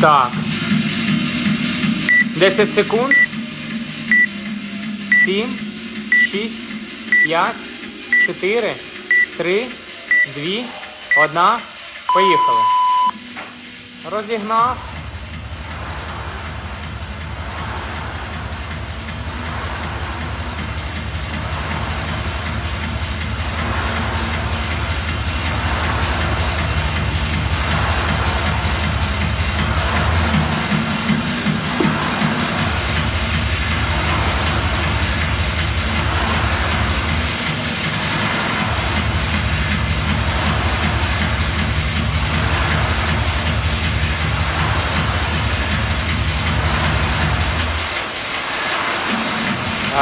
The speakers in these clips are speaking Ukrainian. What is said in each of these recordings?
Так. 10 секунд. 7, 6, 5, 4, 3, 2, 1. Поїхали. Розігнав.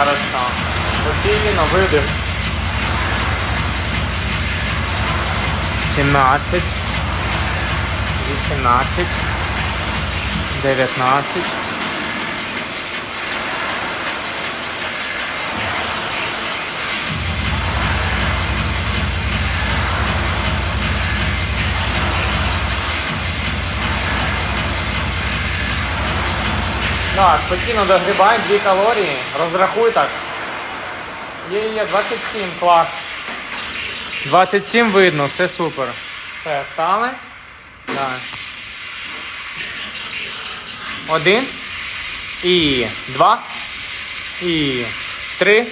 Там. Спокійно, видих. 17. 18. 19. Так, спокійно догрібай 2 калорії. Розрахуй так. Є, є, 27, клас. 27 видно, все супер. Все, стали. Так. Один. І два. І три.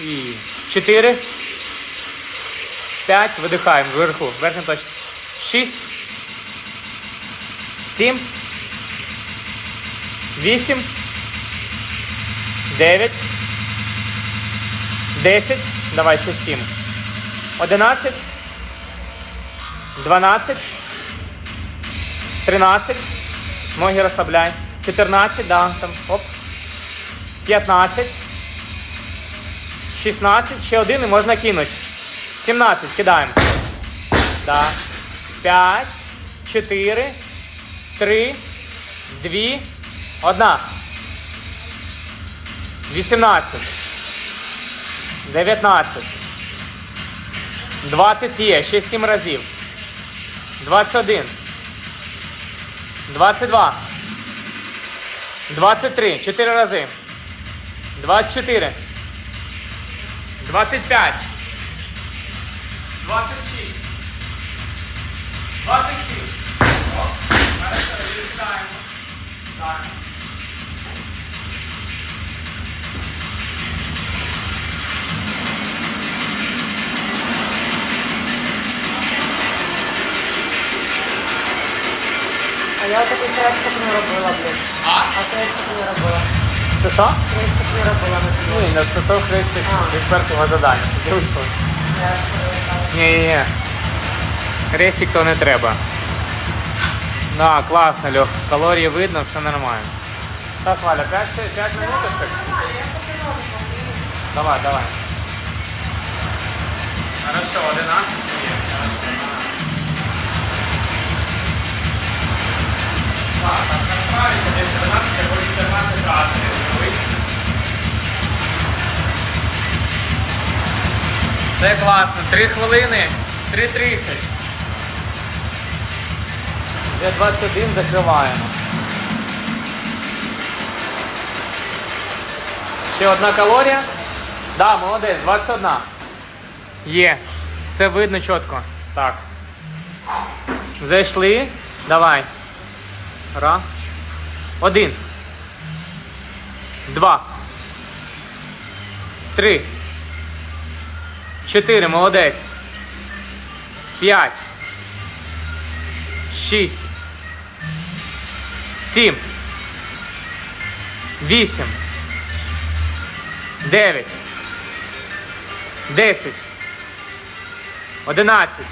І чотири. П'ять. Видихаємо вверху. Верхня точка. Шість. Сім. 8, 9, 10, давай ще 7, 11, 12, 13, ноги розслабляй, 14, да, там, оп, 15, 16, ще один і можна кинути, 17, кидаємо, да, 5, 4, 3, 2, Одна. 18. 19. 20 є. Ще 7 разів. 21. 22. 23. 4 рази. 24. 25. 26. 27. О, хорошо, відчитаємо. Так. А я не робила. А? А хрестик не робила. Ти що? Хрестик не робила на тобі. Ні, на то хрестик А. від першого завдання. Ти вийшов. Я ж. Ні, ні, ні. Хрестик то не треба. Да, класно, Льох. Калорії видно, все нормально. Так, Валя, 5, 5 минуточок. Давай, давай. Хорошо, 11 є. Так, так, десь 13 або 14 разів. Дивись. Все класно. 3 хвилини, 3.30. Вже 21 закриваємо. Ще одна калорія. Да, молодець, 21. Є. Все видно чітко. Так. Зайшли. Давай. Раз. Один. Два. Три. Чотири. Молодець. П'ять. Шість. Сім. Вісім. Дев'ять. Десять. Одинадцять.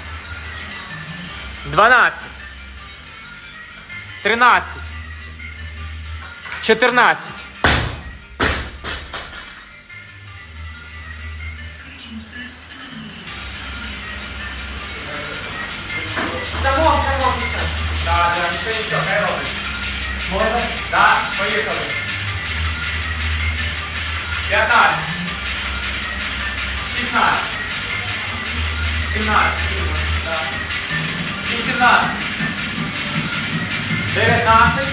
Дванадцять. Тринадцять. Чотирнадцять. Замок, замок ще. Так, так, нічого, нічого, хай робить. Можна? Так, поїхали. 15. 16. 17. Так. 18. 19,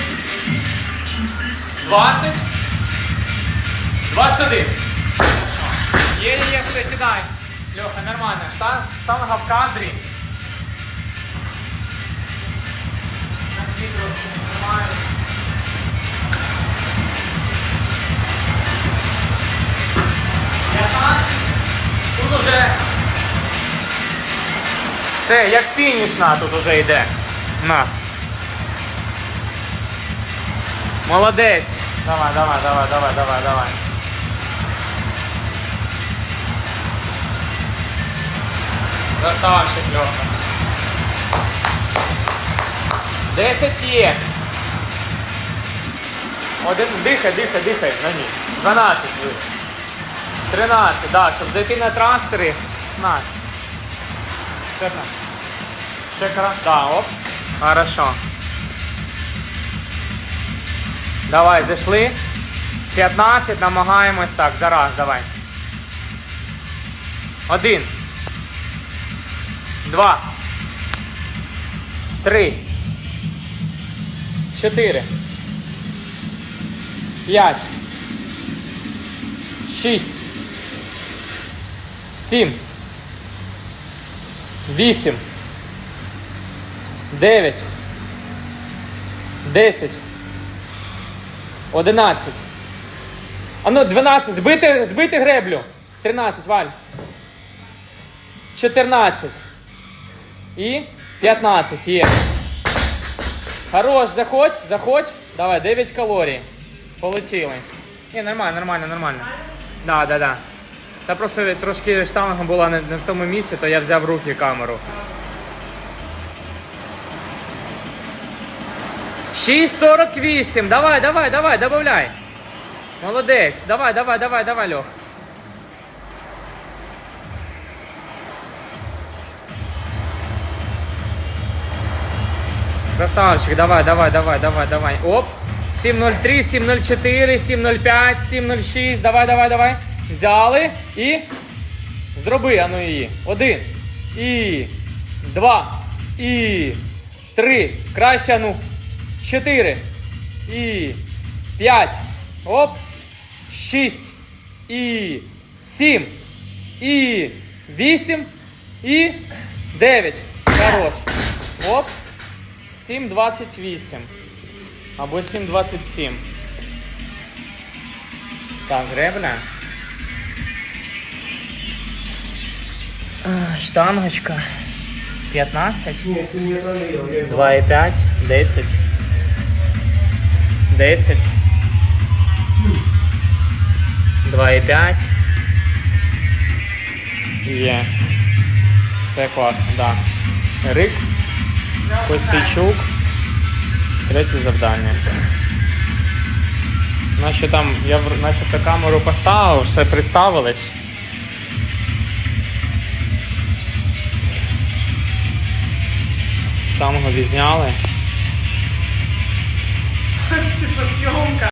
20, 21. Є, є, все, кидай. Льоха, нормально. Штан, штанга в кадрі. Тримаю. Тут уже все, як фінішна тут уже йде у нас. Молодець. Давай, давай, давай, давай, давай, давай. Красавчик, Льоха. 10 є. Один, дихай, дихай, дихай на ній. 12 ви. 13, да, щоб зайти на трансфери. 15. 14. Ще кра... Да, оп. Хорошо. Давай, зайшли. 15, намагаємось так. Зараз, давай. Один. Два. Три. Чотири. П'ять. Шість. Сім. Вісім. Дев'ять. Десять. Одинадцять. А ну, 12. Збити, збити греблю. 13, Валь. 14. І 15. Є. Хорош, заходь, заходь. Давай, 9 калорій. Полетіли. Ні, нормально, нормально, нормально. Да, да, да. Та просто трошки штанга була не в тому місці, то я взяв в руки камеру. 6.48. Давай, давай, давай, добавляй. Молодець. Давай, давай, давай, давай, Льох. Красавчик, давай, давай, давай, давай, давай. Оп. 703, 704, 705, 706. Давай, давай, давай. Взяли і зроби, ану її. Один. І два. І три. Краще, ану. Чотири. І п'ять. Оп. Шість. І сім. І вісім. І дев'ять. Хорош. Оп. 7,28. Або 7,27. Так, гребля. А, Штангочка. 15. 2,5. 10. 10. 2,5. Є. Все класно, да. Рикс. Косійчук. Третє завдання. Наче там, я начебто камеру поставив, все представились. Штангу відзняли. Чисто съемка.